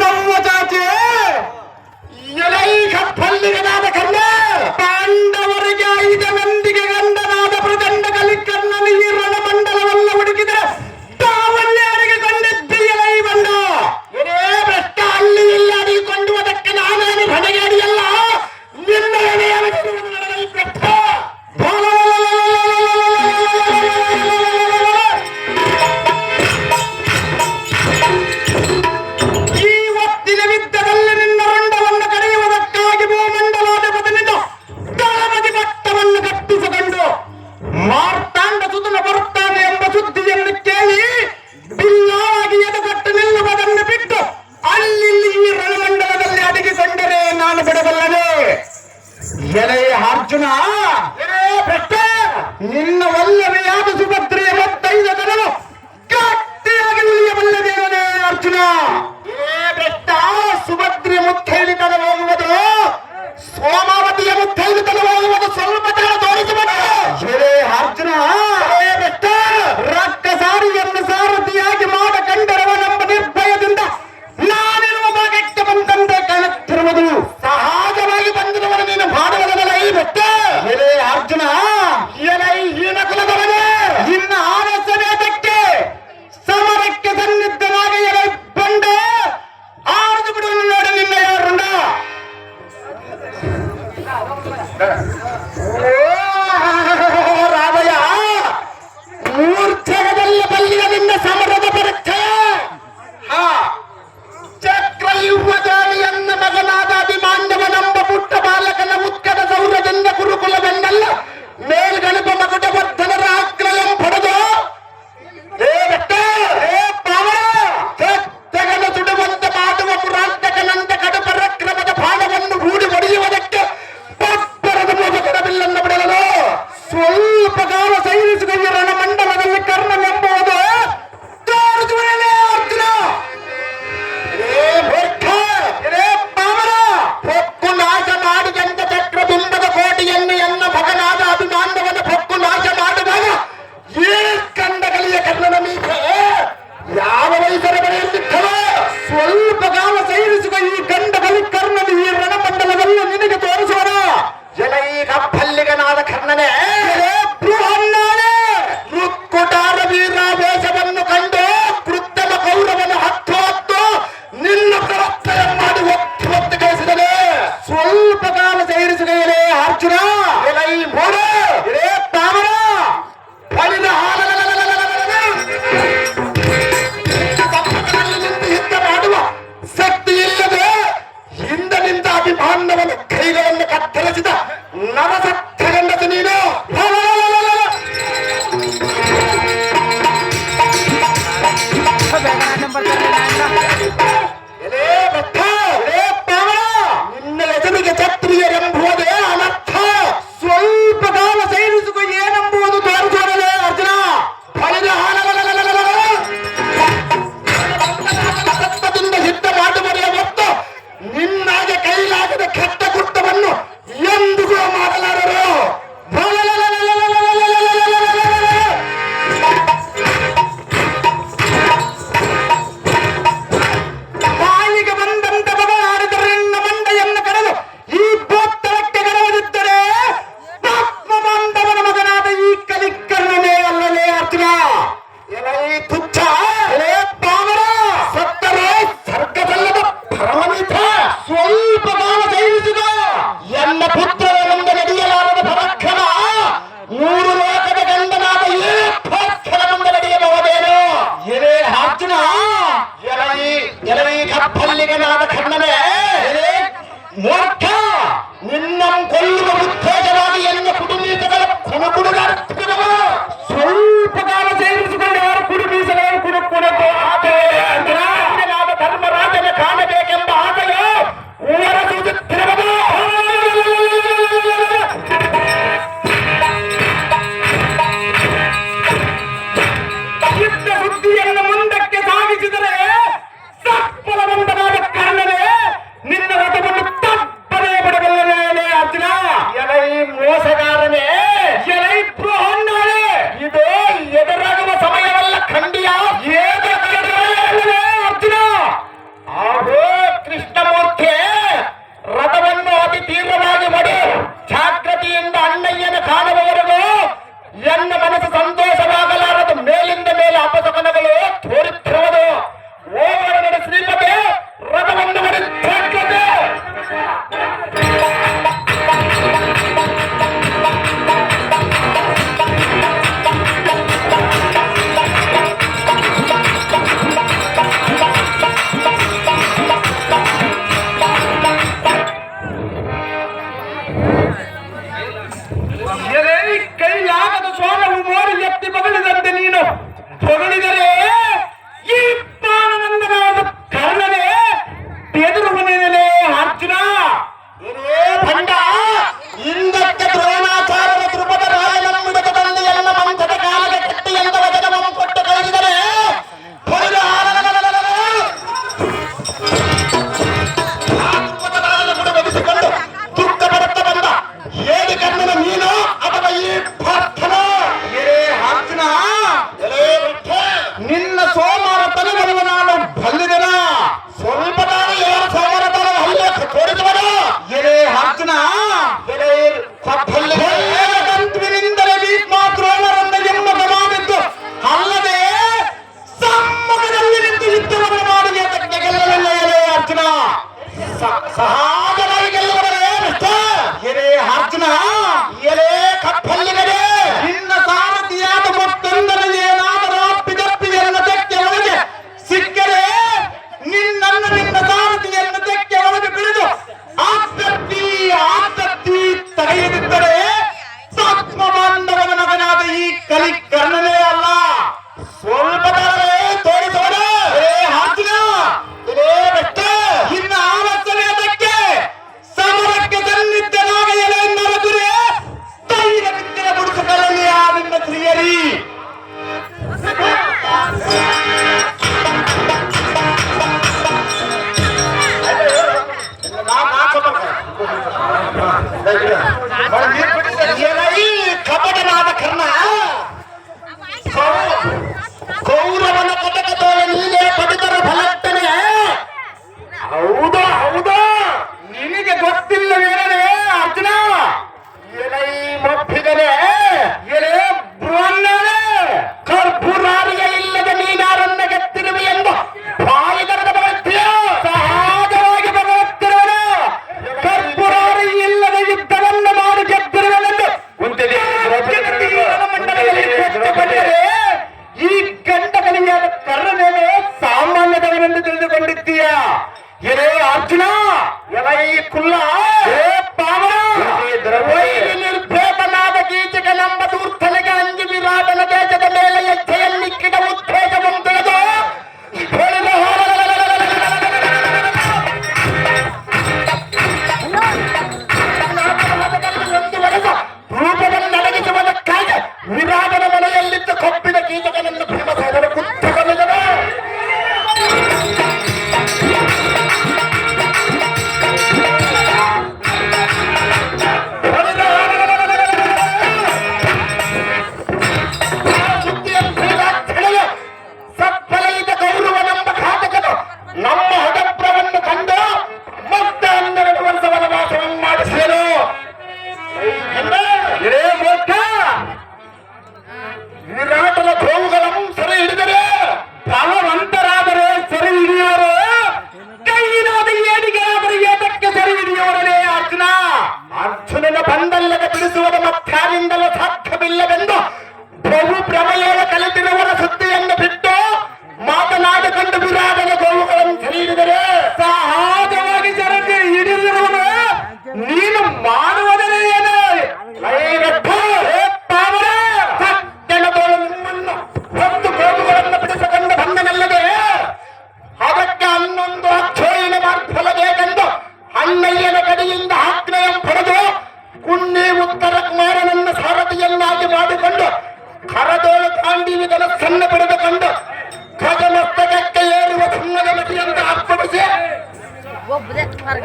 ಸರ್ವ ಜಾತಿ ಎಲೈ ಕಪ್ಪಲ್ಲಿ ಗದಾದ ಕರ್ಮ ಎಲೆಯ ಅರ್ಜುನ ನಿನ್ನ ಒಲ್ಲವೆಯಾದ ಸುಭದ್ರೆ ಮತ್ತೈದು ಜನರು ಗಟ್ಟಿಯಾಗಿ ಉಳಿಯಬಲ್ಲ ಅರ್ಜುನ ಬೆಟ್ಟ ಸುಭದ್ರೆ ಮುತ್ತೈದು ತನವಾಗುವುದು ಸೋಮಾವತಿಯ ಮುತ್ತೈದು ತನವಾಗುವುದು రోజుగా ఈ veículo.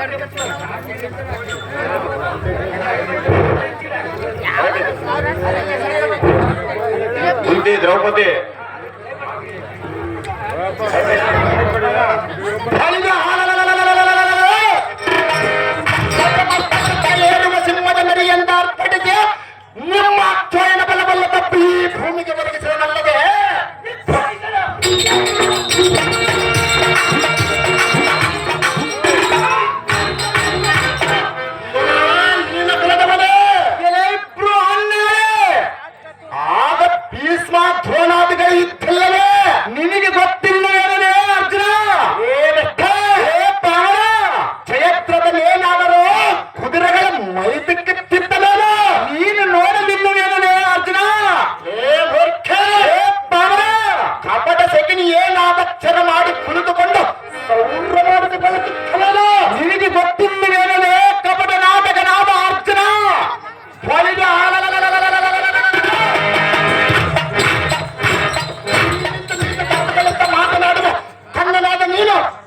那个是啥？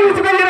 Слава тебе,